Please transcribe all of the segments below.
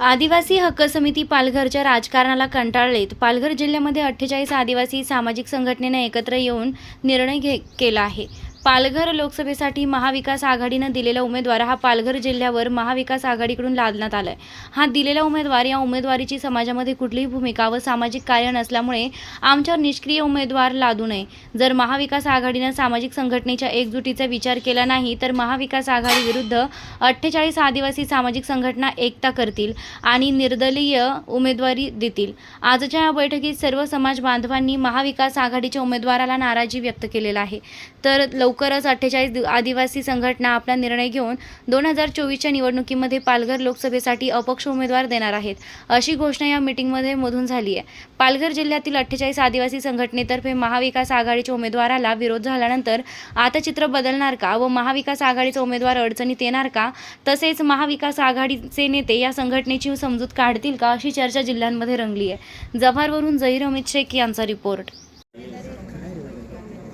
आदिवासी हक्क समिती पालघरच्या राजकारणाला कंटाळलेत. पालघर जिल्ह्यामध्ये अठ्ठेचाळीस आदिवासी सामाजिक संघटनेने एकत्र येऊन निर्णय घे केला आहे. पालघर लोकसभेसाठी महाविकास आघाडीनं दिलेला उमेदवार हा पालघर जिल्ह्यावर महाविकास आघाडीकडून लादण्यात आलाय. हा दिलेला उमेदवार या उमेदवारीची समाजामध्ये कुठलीही भूमिका व सामाजिक कार्य नसल्यामुळे आमच्यावर निष्क्रिय उमेदवार लादू नये. जर महाविकास आघाडीनं सामाजिक संघटनेच्या एकजुटीचा विचार केला नाही तर महाविकास आघाडी विरुद्ध अठ्ठेचाळीस आदिवासी सामाजिक संघटना एकता करतील आणि निर्दलीय उमेदवारी देतील. आजच्या या बैठकीत सर्व समाज बांधवांनी महाविकास आघाडीच्या उमेदवाराला नाराजी व्यक्त केलेला आहे. तर लवकरच अठ्ठेचाळीस आदिवासी संघटना आपला निर्णय घेऊन दोन हजार चोवीसच्या निवडणुकीमध्ये पालघर लोकसभेसाठी अपक्ष उमेदवार देणार आहेत. अशी घोषणा या मिटिंगमध्ये मधून झाली आहे. पालघर जिल्ह्यातील अठ्ठेचाळीस आदिवासी संघटनेतर्फे महाविकास आघाडीच्या उमेदवाराला विरोध झाल्यानंतर आता चित्र बदलणार का व महाविकास आघाडीचा उमेदवार अडचणीत येणार का? तसेच महाविकास आघाडीचे नेते या संघटनेची समजूत काढतील का? अशी चर्चा जिल्ह्यांमध्ये रंगली आहे. जव्हारवरून जहीर अमित शेख यांचा रिपोर्ट.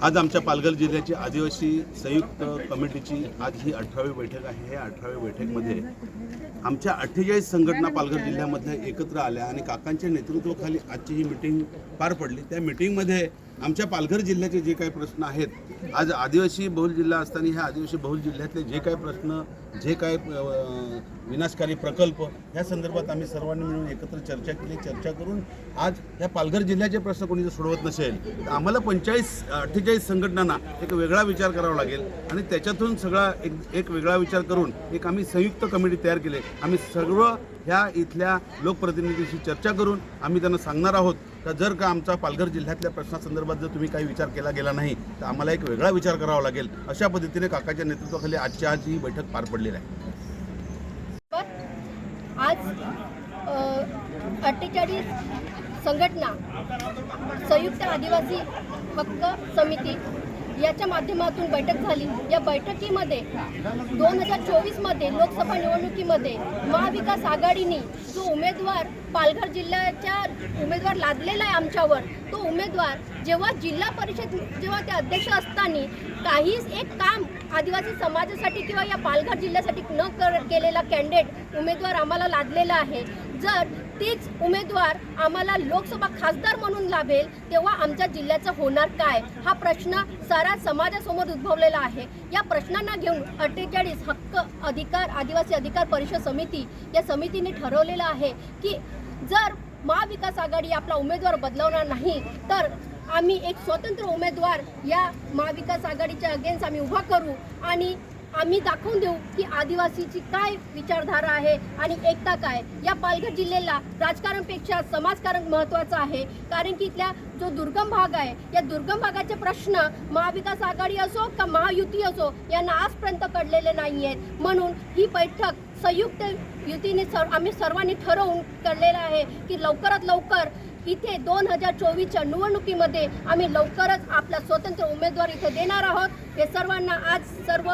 आज आमच्या पालघर जिल्ह्याची आदिवासी संयुक्त कमिटीची आज ही अठरावी बैठक आहे. या अठराव्या बैठकमध्ये आमच्या अठ्ठेचाळीस संघटना पालघर जिल्ह्यामध्ये एकत्र आल्या आणि काकांच्या नेतृत्वाखाली आजची ही मिटिंग पार पडली. त्या मिटिंगमध्ये आमच्या पालघर जिल्ह्याचे जे काही प्रश्न आहेत आज आदिवासी बहुल जिल्हा असताना ह्या आदिवासी बहुल जिल्ह्यातले जे काही प्रश्न जे काय विनाशकारी प्रकल्प ह्या संदर्भात आम्ही सर्वांनी मिळून एकत्र चर्चा केली. चर्चा करून आज ह्या पालघर जिल्ह्याचे प्रश्न कोणी जर सोडवत नसेल तर आम्हाला पंचेचाळीस अठ्ठेचाळीस संघटनांना एक वेगळा विचार करावा लागेल. आणि त्याच्यातून सगळा एक एक वेगळा विचार करून एक आम्ही संयुक्त कमिटी तयार केली. आम्ही सर्व ह्या इथल्या लोकप्रतिनिधीशी चर्चा करून आम्ही त्यांना सांगणार आहोत का जर का आमचा पालघर जिल्ह्यातल्या प्रश्नासंदर्भात जर तुम्ही काही विचार केला गेला नाही तर आम्हाला एक वेगळा विचार करावा लागेल. अशा पद्धतीने काकाच्या नेतृत्वाखाली आजची आज ही बैठक पार पडलेली आहे. आज अठ्ठेचाळीस संघटना संयुक्त आदिवासी हक्क समिती याच्या माध्यमातून बैठक झाली. या बैठकीमध्ये दोन हजार चोवीसमध्ये लोकसभा निवडणुकीमध्ये महाविकास आघाडीने जो उमेदवार पालघर जिल्ह्याच्या उमेदवार लादलेला आहे आमच्यावर तो उमेदवार जेव्हा जिल्हा परिषद जेव्हा ते अध्यक्ष असताना काहीच एक काम आदिवासी समाजासाठी किंवा या पालघर जिल्ह्यासाठी न कर केलेला कॅन्डिडेट उमेदवार आम्हाला लादलेला आहे. जर तीच उमेदवार आम्हाला लोकसभा खासदार म्हणून लाभेल तेव्हा आमच्या जिल्ह्याचं होणार काय? हा प्रश्न सारा समाजासमोर उद्भवलेला आहे. या प्रश्नांना घेऊन अठ्ठेचाळीस हक्क अधिकार आदिवासी अधिकार परिषद समिती या समितीने ठरवलेलं आहे की जर महाविकास आघाडी आपला उमेदवार बदलवणार नाही तर आम्ही एक स्वतंत्र उमेदवार या महाविकास आघाडीच्या अगेन्स्ट आम्ही उभा करू आणि आम्ही दाखवून देऊ की आदिवासीची काय विचारधारा आहे आणि एकता काय? या पालघर जिल्ह्याला राजकारणपेक्षा समाजकारण महत्त्वाचं आहे. कारण की इथल्या जो दुर्गम भाग आहे या दुर्गम भागाचे प्रश्न महाविकास आघाडी असो का महायुती असो यांना आजपर्यंत कळलेले नाही आहेत म्हणून ही बैठक संयुक्त युतीने सर आम्ही सर्वांनी ठरवून कळलेलं आहे की लवकरात लवकर इथे दोन हजार चोवीसच्या निवडणुकीमध्ये आम्ही लवकरच आपला स्वतंत्र उमेदवार इथे देणार आहोत. हे सर्वांना आज सर्व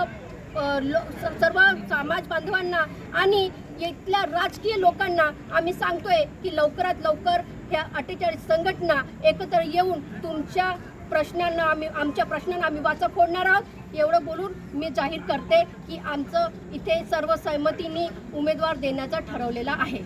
सर्व समाज बांधवांना आणि इथल्या राजकीय लोकांना आम्ही सांगतोय की लवकरात लवकर ह्या अठ्ठेचाळीस संघटना एकत्र येऊन तुमच्या प्रश्नांना आम्ही आमच्या प्रश्नांना आम्ही वाचा फोडणार आहोत. एवढं बोलून मी जाहीर करते की आमचं इथे सर्व सहमतीने उमेदवार देण्याचा ठरवलेला आहे.